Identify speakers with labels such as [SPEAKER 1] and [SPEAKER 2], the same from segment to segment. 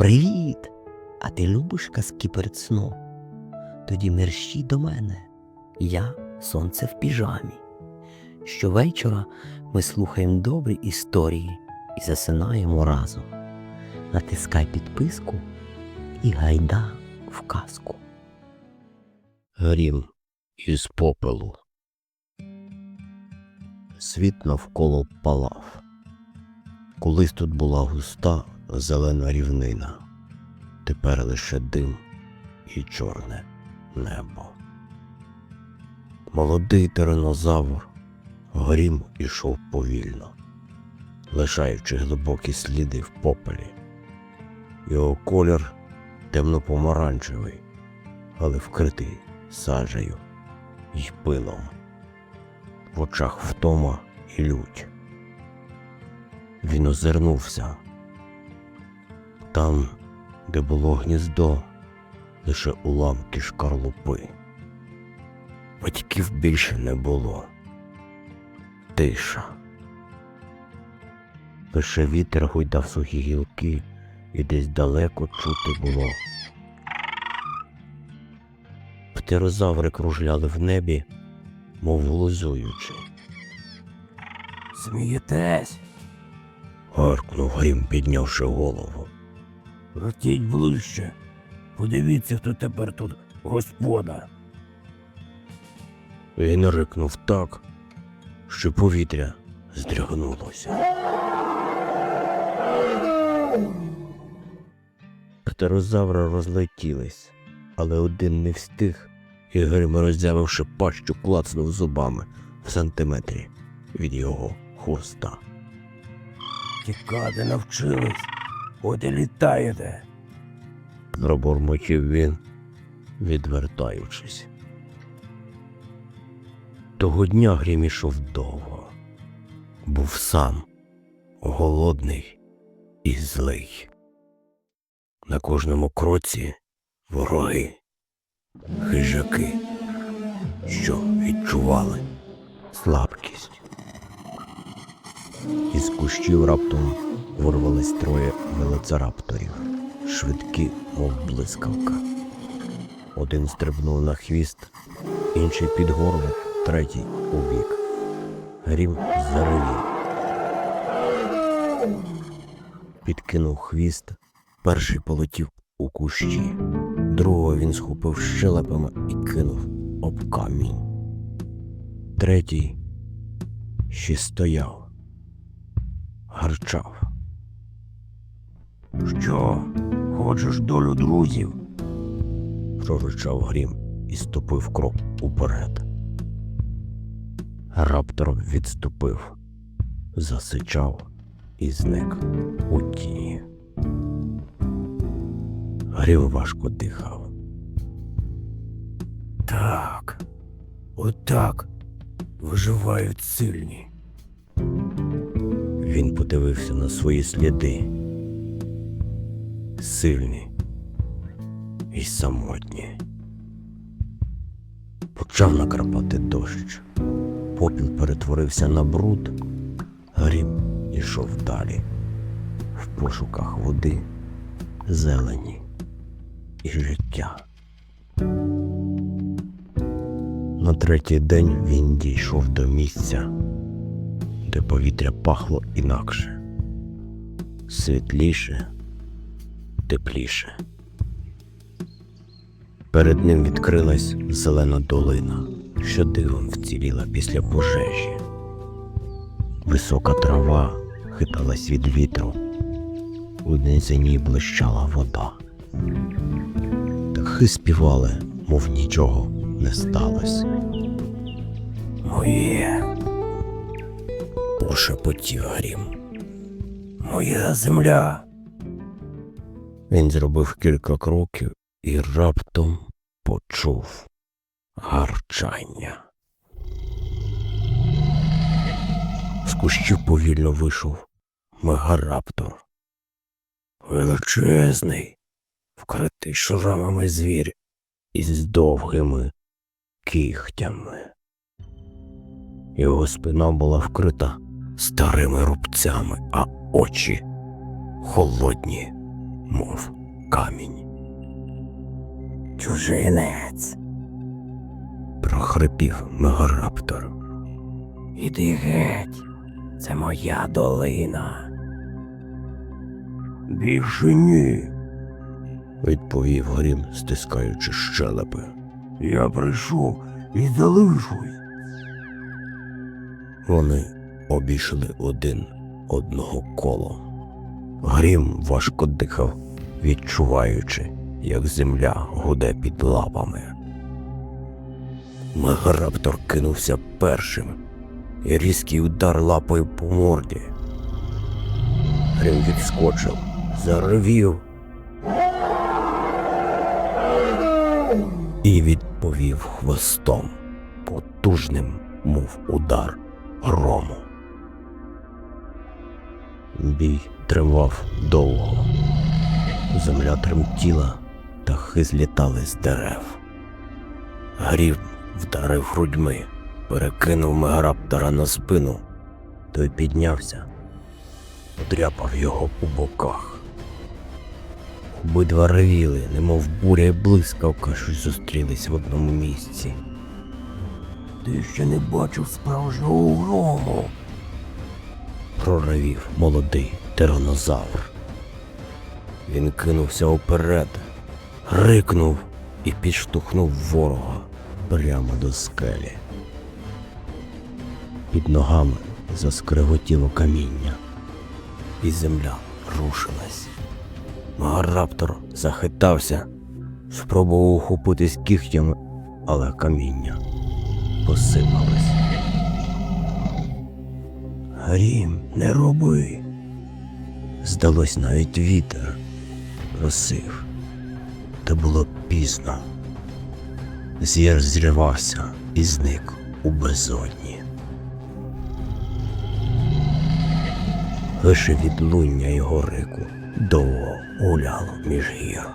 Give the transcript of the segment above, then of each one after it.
[SPEAKER 1] Привіт! А ти любиш казки перед сном? Тоді мерщій до мене. Я сонце в піжамі. Щовечора ми слухаємо добрі історії і засинаємо разом. Натискай підписку і гайда в казку.
[SPEAKER 2] Грім із попелу. Світ навколо палав. Колись тут була густа зелена рівнина, тепер лише дим і чорне небо. Молодий тиранозавр грім ішов повільно, лишаючи глибокі сліди в попелі. Його колір темно-помаранчевий, але вкритий сажею й пилом. В очах втома і лють. Він озирнувся. Там, де було гніздо, лише уламки шкарлупи. Батьків більше не було. Тиша. Лише вітер гойдав сухі гілки, і десь далеко чути було. Птерозаври кружляли в небі, мов глузуючи.
[SPEAKER 3] Смієтесь?
[SPEAKER 2] Гаркнув Грім, піднявши голову.
[SPEAKER 3] Летіть ближче. Подивіться, хто тепер тут господар.
[SPEAKER 2] Він рикнув так, що повітря здригнулося. Птерозаври розлетілись, але один не встиг, і Грим, роззявивши пащу, клацнув зубами в сантиметрі від його хвоста.
[SPEAKER 3] Тікати навчились. От літаєте.
[SPEAKER 2] пробурмотів він, відвертаючись. Того дня Грім ішов довго. Був сам, голодний і злий. На кожному кроці вороги, хижаки, що відчували слабкість. Із кущів раптом вирвались троє велоцирапторів, швидкі, мов блискавка. Один стрибнув на хвіст, інший під горло, третій у бік. Грім заревів. Підкинув хвіст, перший полетів у кущі, другого він схопив щелепами і кинув об камінь. Третій ще стояв, гарчав.
[SPEAKER 3] Що? Хочеш долю друзів?
[SPEAKER 2] проричав грім і ступив крок уперед. Раптор відступив, засичав і зник у тіні. Грім важко дихав.
[SPEAKER 3] Так. Отак. Виживають сильні.
[SPEAKER 2] Він подивився на свої сліди. Сильні і самотні. Почав накрапати дощ. Попіл перетворився на бруд. Грім ішов далі. В пошуках води, зелені і життя. На третій день він дійшов до місця, де повітря пахло інакше, світліше, тепліше. Перед ним відкрилась зелена долина, що дивом вціліла після пожежі. Висока трава хиталась від вітру, у низині блищала вода. Птахи співали, мов нічого не сталося.
[SPEAKER 3] Моє.
[SPEAKER 2] Прошепотів грім.
[SPEAKER 3] Моя земля.
[SPEAKER 2] Він зробив кілька кроків і раптом почув гарчання. З кущів повільно вийшов мегараптор. Величезний, вкритий шрамами звір із довгими кігтями. Його спина була вкрита старими рубцями, а очі холодні, мов камінь.
[SPEAKER 3] Чужинець.
[SPEAKER 2] Прохрипів мегараптор.
[SPEAKER 3] Іди геть. Це моя долина. Більше ні.
[SPEAKER 2] Відповів Грім, стискаючи щелепи.
[SPEAKER 3] Я прийшов і залишусь.
[SPEAKER 2] Вони обійшли один одного колом. Грім важко дихав, відчуваючи, як земля гуде під лапами. Мегараптор кинувся першим, і різкий удар лапою по морді. Грім відскочив, заревів і відповів хвостом, потужним, мов удар грому. Бій тривав довго. Земля тремтіла, птахи злітали з дерев. Грім вдарив грудьми, перекинув мегараптора на спину, той піднявся, подряпав його у боках. Обидва ревіли, немов буря і блискавка, що зустрілись в одному місці.
[SPEAKER 3] Ти ще не бачив справжнього грому.
[SPEAKER 2] Проревів молодий тиранозавр. Він кинувся уперед, рикнув і підштовхнув ворога прямо до скелі. Під ногами заскриготіло каміння, і земля рушилась. Магараптор захитався, спробував ухопитись кігтями, але каміння посипалось.
[SPEAKER 3] Грім, не роби.
[SPEAKER 2] Здалось навіть вітер просив. Та було пізно. Зір зривався і зник у безодні. Лише відлуння його рику довго гуляло між гір.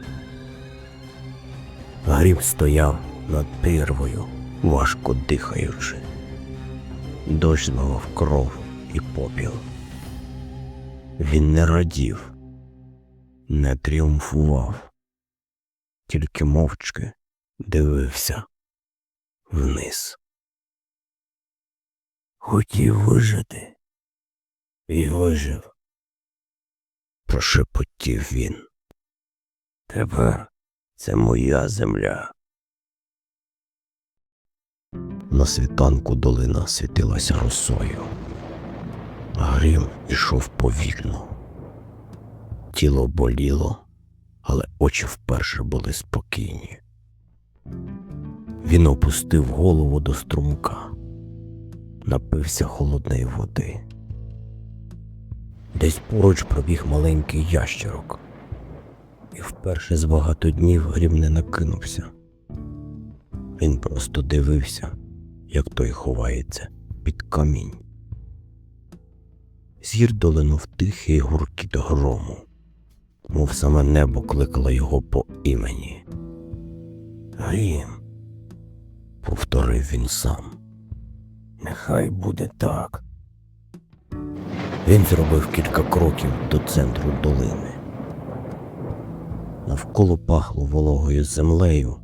[SPEAKER 2] Гріб стояв над прірвою, важко дихаючи. Дощ змивав кров і попіл. Він не радів, не тріумфував, тільки мовчки дивився вниз.
[SPEAKER 3] Хотів вижити.
[SPEAKER 2] І вижив. Прошепотів він.
[SPEAKER 3] Тепер
[SPEAKER 2] Це моя земля. На світанку долина світилася росою. Грім ішов повільно. Тіло боліло, але очі вперше були спокійні. Він опустив голову до струмка, напився холодної води. Десь поруч пробіг маленький ящерок і вперше з багато днів грім не накинувся. Він просто дивився, як той ховається під камінь. Зір долинув тихий гуркіт грому, мов саме небо кликало його по імені. Грім, повторив він сам.
[SPEAKER 3] нехай буде так.
[SPEAKER 2] Він зробив кілька кроків до центру долини. Навколо пахло вологою землею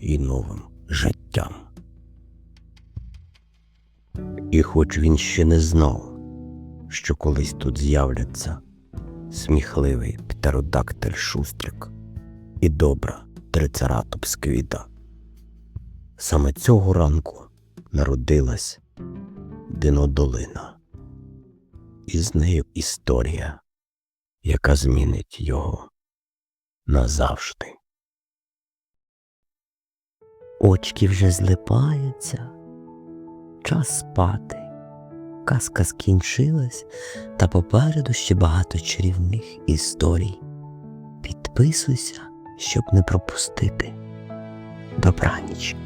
[SPEAKER 2] і новим життям. І хоч він ще не знав, що колись тут з'являться сміхливий птеродактиль шустрик і добра трицератопс квіта. Саме цього ранку народилась Динодолина і з нею історія, яка змінить його назавжди.
[SPEAKER 1] Очки вже злипаються. Час спати. Казка скінчилась, та попереду ще багато чарівних історій. Підписуйся, щоб не пропустити. Добраніч.